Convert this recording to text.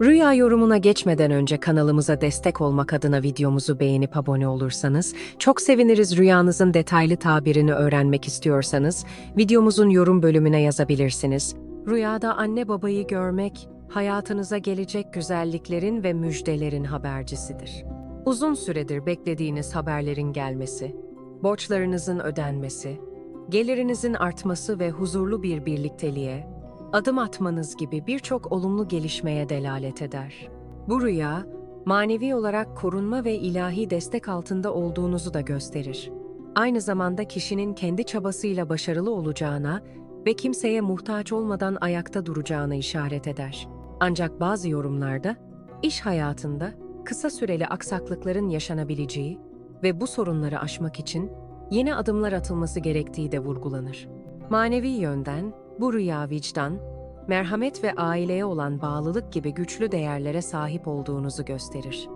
Rüya yorumuna geçmeden önce kanalımıza destek olmak adına videomuzu beğenip abone olursanız çok seviniriz. Rüyanızın detaylı tabirini öğrenmek istiyorsanız videomuzun yorum bölümüne yazabilirsiniz. Rüyada anne babayı görmek hayatınıza gelecek güzelliklerin ve müjdelerin habercisidir. Uzun süredir beklediğiniz haberlerin gelmesi, borçlarınızın ödenmesi, gelirinizin artması ve huzurlu bir birlikteliğe, adım atmanız gibi birçok olumlu gelişmeye delalet eder. Bu rüya, manevi olarak korunma ve ilahi destek altında olduğunuzu da gösterir. Aynı zamanda kişinin kendi çabasıyla başarılı olacağına ve kimseye muhtaç olmadan ayakta duracağına işaret eder. Ancak bazı yorumlarda, iş hayatında kısa süreli aksaklıkların yaşanabileceği ve bu sorunları aşmak için yeni adımlar atılması gerektiği de vurgulanır. Manevi yönden bu rüya vicdan, merhamet ve aileye olan bağlılık gibi güçlü değerlere sahip olduğunuzu gösterir.